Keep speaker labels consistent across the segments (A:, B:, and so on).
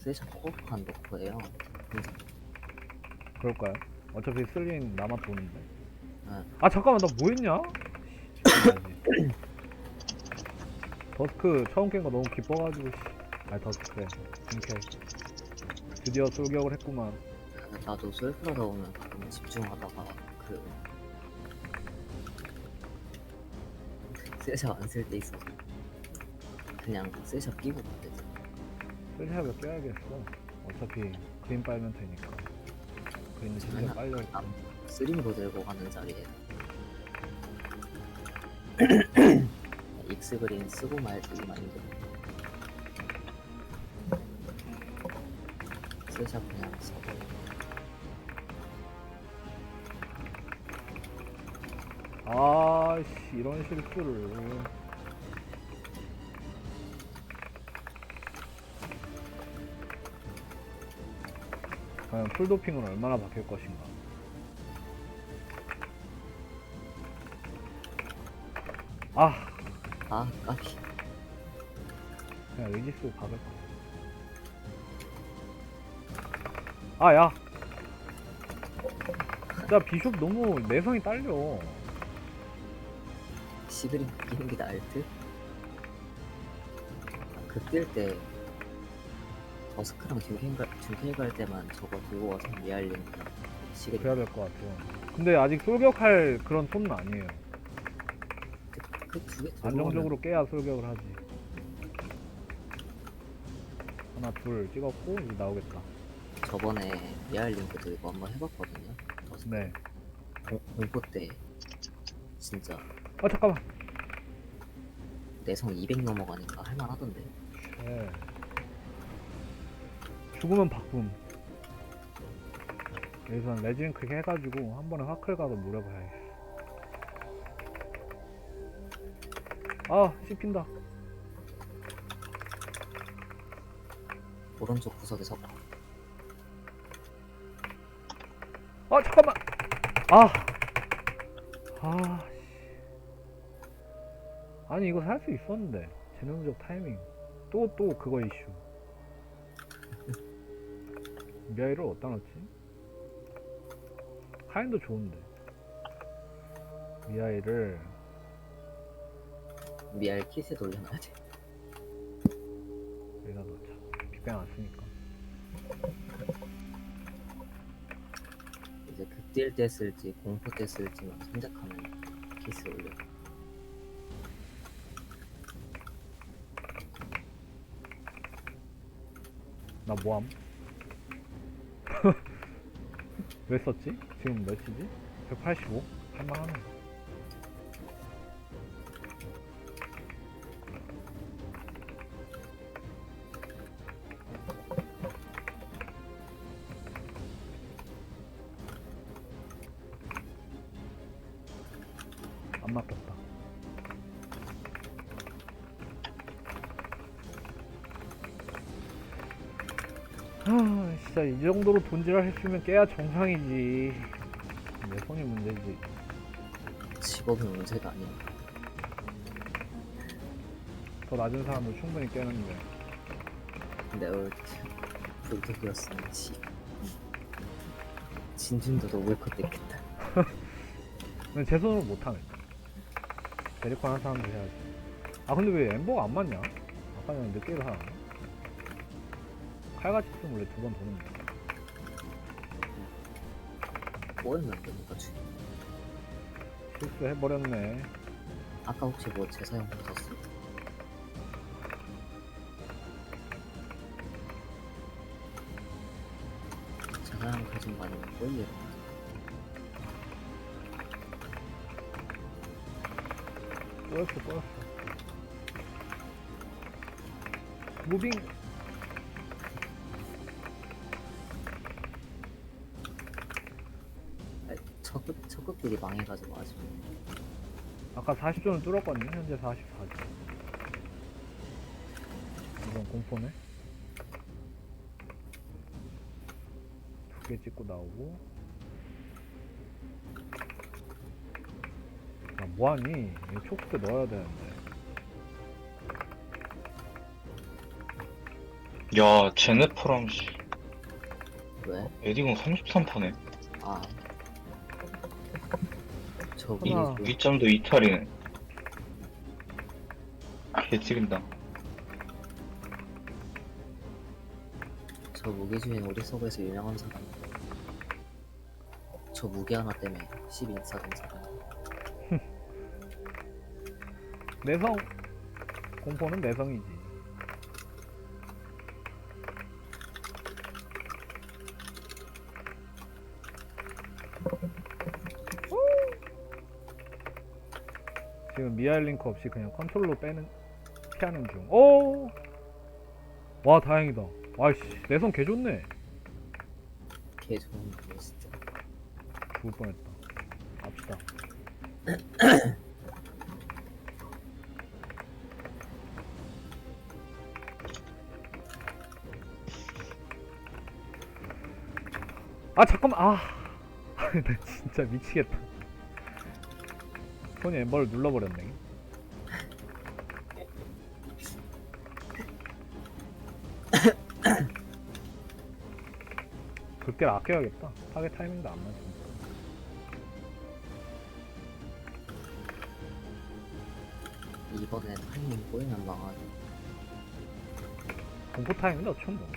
A: 세션 코어판 놓고예요. 그래서
B: 그럴까요? 어차피 쓸린 남아 도는데.
A: 네.
B: 아 잠깐만 나 뭐했냐? 씨, 더스크 처음 깬 거 너무 기뻐가지고 씨. 아 더스크래. 오케이. 드디어 출격을 했구만.
A: 나도 솔플하다 보면 가끔 집중하다가 그 세션 안쓸 때 있어서 그냥 세션 끼고 갔대지.
B: 쓸샵을 껴야겠어. 어차피 그림 빨면 되니까. 그림은 진짜 빨려 있고.
A: 아, 쓰림으로 들고 가는 자리에 익스 그린 쓰고 말지 마인드 세션 그냥 써버려.
B: 아씨 이런 실수를. 과연 풀도핑은 얼마나 바뀔 것인가? 아
A: 아 까비
B: 그냥 의지수 박을 거. 아, 야! 야, 비숍 너무 내성이 딸려.
A: 시그린 끼는 게 나을 듯? 그뛸때 버스크랑 듀케이 갈, 듀케이 갈 때만 저거 들고 와서 미알린 시그린
B: 그래야 될 것 같아요. 근데 아직 솔격할 그런 톤은 아니에요.
A: 그두개
B: 안정적으로 깨야 솔격을 하지. 하나, 둘 찍었고, 이제 나오겠다.
A: 저번에 미알링크도 이거 한번 해봤거든요
B: 네.
A: 공- 공포 때 진짜
B: 아, 잠깐만.
A: 내성 200 넘어가니까 할만하던데
B: 네. 죽으면 바쁨. 여기선 레진크 해가지고 한 번에 화클 가서 노려봐야겠어. 아, 씹힌다.
A: 오른쪽 구석에 서
B: 아, 잠깐만. 아. 아. 씨. 아니, 이거 살 수 있었는데. 재능적 타이밍. 또, 또 그거 이슈. 미아이를 어디다 넣지? 카인도 좋은데. 미아이를
A: 미알 킷에 돌려놔야 돼
B: 여기다 넣자. 빅뱅 안 쓰니까.
A: 이제 극딜 때 쓸지 공포 때 쓸지만 선택하면 킷을 올려
B: 나 뭐함? 왜 썼지? 지금 몇이지? 185? 할만하네. 안. 아, 진짜 이 정도로 돈질을 했으면 깨야 정상이지. 내 손이 문제지.
A: 직업이 문제가 아니야
B: 더 낮은 사람도 충분히 깨는데.
A: 근데 올 불독이었으면 지 진준도 노블컷 됐겠다
B: 근데 제 손으로 못하네. 데리고 하는 사람도 해야지. 아, 근데 왜 엠버가 안 맞냐? 아까 전에 늦게 일어나. 칼같이 쓰면 원래 두 번 도는데.
A: 뭐였나 보니까 주
B: 실수해버렸네.
A: 아까 혹시 뭐 재사용 붙었어? 재사용 가진 많으면 꼬이려
B: 꼬였어, 꼬였어. 무빙!
A: 적극들이 망해가지고 아직
B: 아까 40점을 뚫었거든요. 현재 44점. 이건 공포네. 두 개 찍고 나오고. 아, 뭐하니? 이거 초크 때 넣어야 되는데.
C: 야, 제네퍼랑 씨,
A: 왜?
C: 에디공 33파네.
A: 아. 저
B: 하나.
A: 미리 좀
C: 위점도 이탈이네. 개찌린다.
A: 저 무기 중에 우리 서버에서 유명한 사람. 저 무기 하나 때문에 10인 사던 사람.
B: 내성 공포는 내성이지 지금 미아일 링크 없이 그냥 컨트롤로 빼는 피하는 중. 오! 와 다행이다. 와이씨 내성 개 좋네.
A: 개 좋은 거 진짜.
B: 죽을 뻔했다. 갑시다. 아 잠깐만 아. 나 진짜 미치겠다. 손이 엠버를 눌러버렸네. 극딜 아껴야겠다. 타겟 타이밍도 안 맞으니까.
A: 이번엔 타이밍 꼬이면 망하네.
B: 공포 타임인데 어쩜 뭐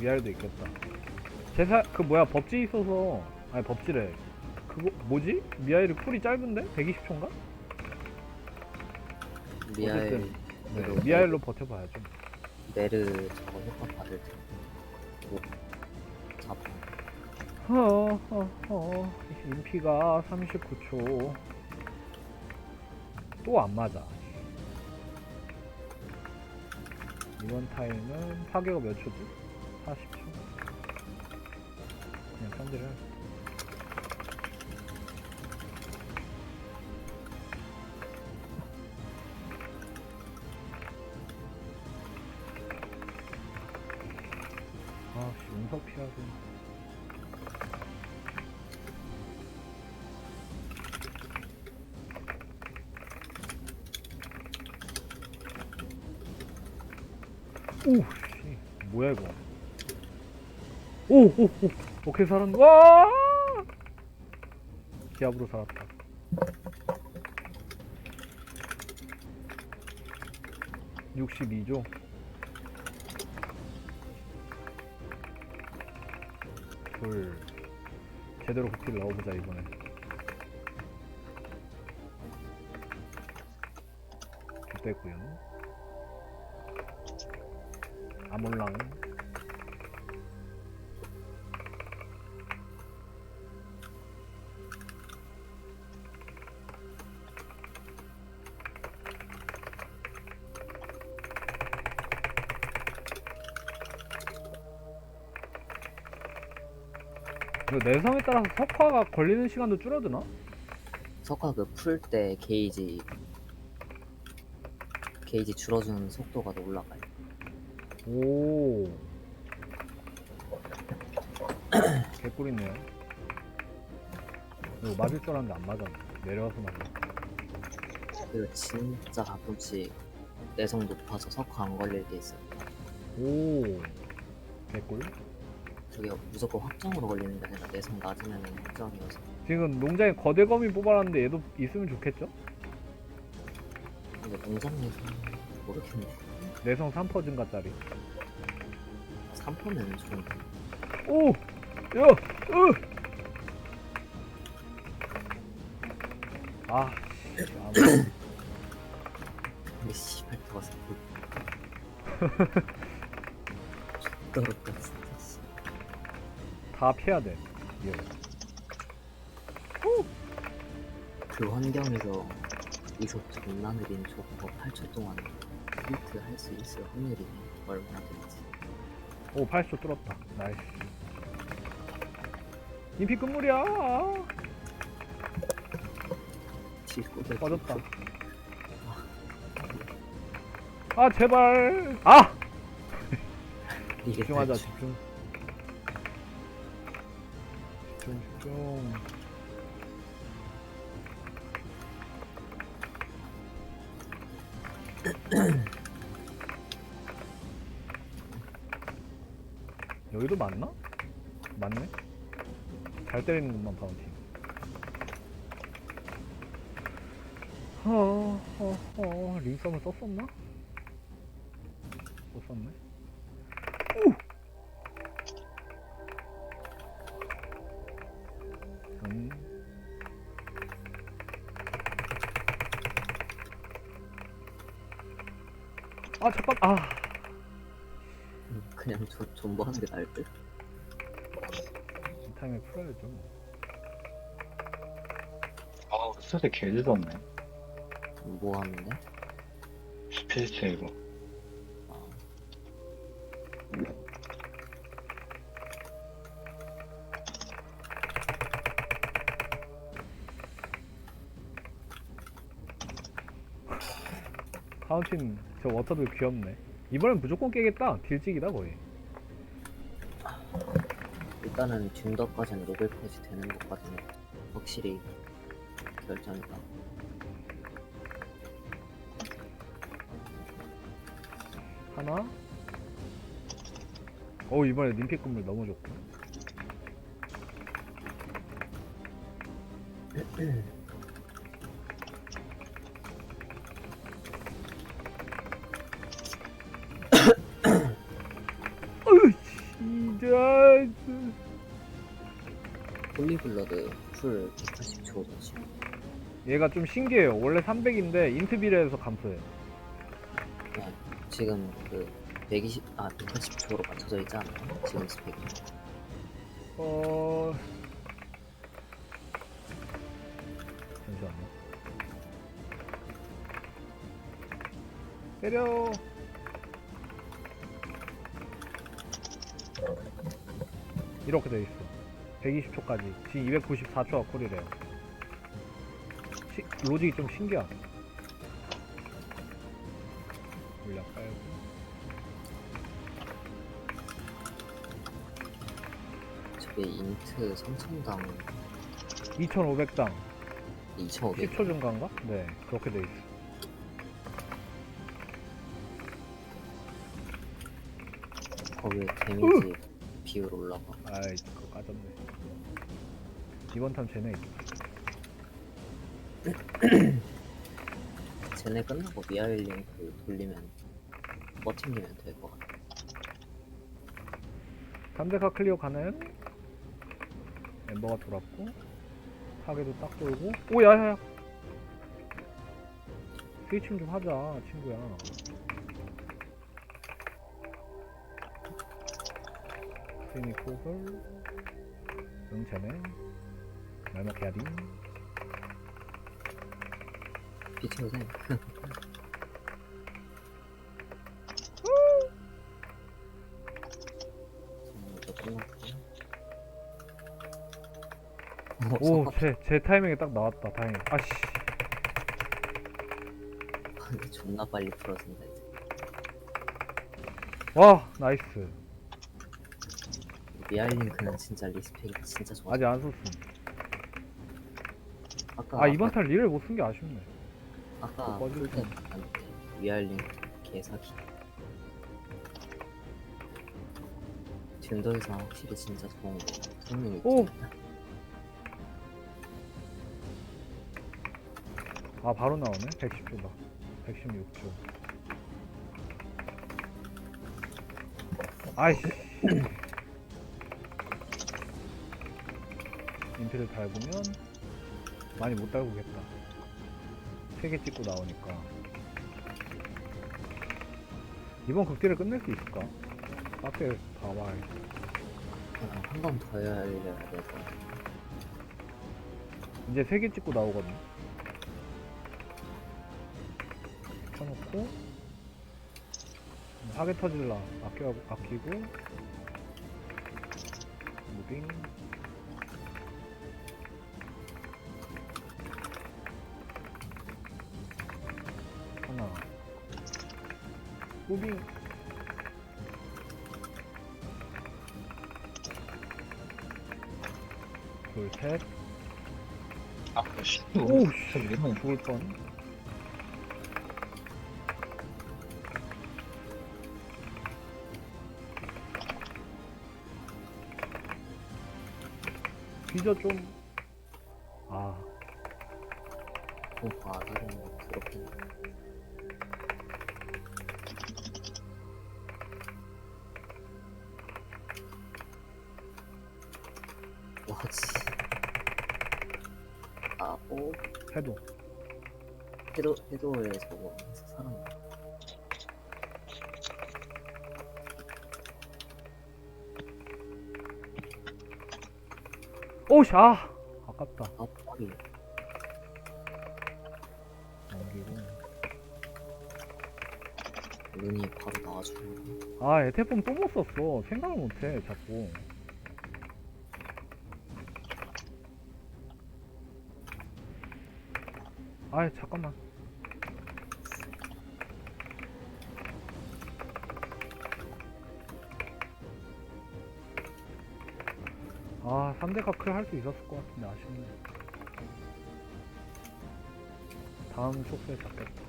B: 미알도 있겠다 제사 그 뭐야 법지 있어서 아니 법지래 그거 뭐지? 미아일이 쿨이 짧은데? 120초인가?
A: 미아일
B: 어쨌든, 네,
A: 그리고
B: 미아일로 버텨봐야죠
A: 메르 저거 효과 받을 때. 뭐 잡.
B: 허허 허 인피가 39초 또 안 맞아 이번 타임은 파괴가 몇 초지? 40초 그냥 편지를 아씨 운석 피하고. 오 씨. 뭐야 이거? 오 오 오. 오케이 살았네. 와! 기압으로 살았다. (62조) 둘. 제대로 극딜 넣어보자 이번에. 됐고요. 아몰랑 그 내성에 따라서 석화가 걸리는 시간도 줄어드나?
A: 석화 그 풀 때 게이지 게이지 줄어주는 속도가 더 올라가요.
B: 오 개꿀이네요 이거 맞을 줄 알았는데 안 맞았네 내려와서 맞네
A: 그리고 진짜 가끔씩 내성 높아서 석화 안 걸릴 때 있어요.
B: 오 개꿀
A: 저게 무조건 확정으로 걸리는 게 아니라 내성 낮으면 확정이어서
B: 지금 농장에 거대 거미 뽑아놨는데 얘도 있으면 좋겠죠?
A: 근데 농장에서 모르겠네.
B: 내성 3% 증가짜리
A: 3%면 좋은데
B: 오! 야! 으! 아, 씨, 아무-
A: 근데 씨발 더럽다 진짜 씨.
B: 다 피해야 돼. 얘.
A: 그 환경에서 이속 존나 느린 저거 8초 동안 힐트 할 수 있을 확률이 얼마나 되는지
B: 오, 80초 뚫었다. 나이스. 인피 끝물이야.
A: 딜꼬들
B: 빠졌다. 아, 제발. 아!
A: 이게
B: 집중하자. 집중. 뿅. 그러니까. 여기도 맞나? 맞네. 잘 때리는 것만 바운틴. 어어어 링썸을 썼었나? 썼었네. 아 잠깐 아
A: 음, 그냥 저 존버하는 게 나을 듯?
B: 이 타임에 풀어야죠 뭐.
C: 아, 스탯 개 늦었네.
A: 뭐 하는데?
C: 스피드 이거.
A: 아,
B: 파운틴 저 워터들 귀엽네. 이번엔 무조건 깨겠다. 딜찍이다 거의.
A: 일단은 듀더까지는 노벨까지 되는 것까지는 확실히 결정이다.
B: 하나? 오 이번에 님피 건물 너무 좋고
A: 홀리블러드 풀 180초죠 지금.
B: 얘가 좀 신기해요 원래 300인데 인트비례에서 감소해요
A: 네, 지금 그 120, 아 180초로 맞춰져 있지 않아요? 지금 스펙이.
B: 어... 잠시만요. 때려. 이렇게 돼 있어. 120초까지. 지금 294초가 콜이래요. 시, 로직이 좀 신기하네. 물약 깔고.
A: 저게 인트 3000당
B: 2500당
A: 2500.
B: 10초 증가인가? 네, 그렇게 돼 있어.
A: 거기에 데미지 비율 올라가.
B: 아이 그 거 까졌네. 이번 탐 쟤네
A: 쟤네 끝나고 미아일링 그 돌리면 버티면 될 것 같아.
B: 3대카 클리어 가는 멤버가 돌았고 타겟도 딱 돌고. 오 야야야. 스위칭 좀 하자 친구야 스위미 코글 응 쟤네 날먹해야지
A: 비춰도 돼. 이거 끝났고. 어,
B: 오제 제 타이밍에 딱 나왔다 다행이다 아씨
A: 근데 존나 빨리 풀어진다 이제.
B: 와 나이스
A: 미아일링크는 진짜 리스펙이 진짜 좋아.
B: 아직 안 썼음
A: 아까
B: 아 이번
A: 아까,
B: 탈 리를 못 쓴 게 아쉽네
A: 아까
B: 꺼질
A: 풀때 안돼 미아일링크 개사기. 딘더에서 확실히 진짜 좋은 거. 성능이
B: 오!
A: 있지.
B: 아 바로 나오네 110초다 116초 아이씨 인트를 밟으면 많이 못 달구겠다. 3개 찍고 나오니까. 이번 극딜을 끝낼 수 있을까? 앞에 봐봐
A: 한번 더 해야 될것 같아.
B: 이제 3개 찍고 나오거든. 켜놓고 사계 터질라. 아껴, 아끼고. 무빙 고기 둘, 셋.
C: 아, 씨.
B: 오, 오,
C: 씨. 참
B: 죽을 뻔.
D: 비저 좀. 아.
A: 오빠, 아, 이런 거 들었군.
D: 해도.
A: 해도 해도에 저거 사람
D: 오씨, 아! 아깝다.
A: 아 빨리
D: 넘기고.
A: 눈이 바로 나와주는
D: 아, 에테폼 또 못 썼어. 생각을 못해, 자꾸. 아, 잠깐만. 아, 3대 카클 할 수 있었을 것 같은데 아쉽네. 다음 촉수에 잡겠다.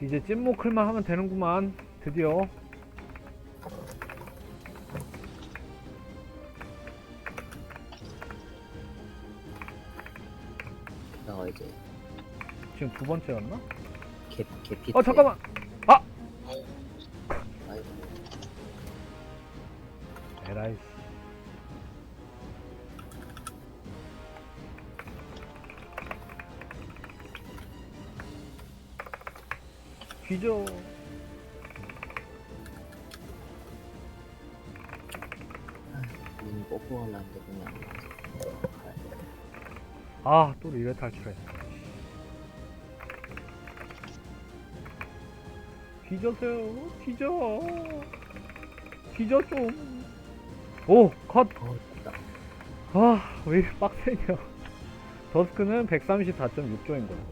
D: 이제 찐모 클만 하면 되는구만. 드디어. 번째였나?
A: 개 개피
D: 어, 잠깐만!
A: 아이고
D: 에라이 씨. 뒤져.
A: 눈 뽀뽀 하려는데 그냥 가야 돼.
D: 아, 또 리레 탈출했네. 뒤져세요. 뒤져. 뒤져 좀. 오, 컷. 아, 왜 이렇게 빡세냐. 더스크는 134.6조인 거고.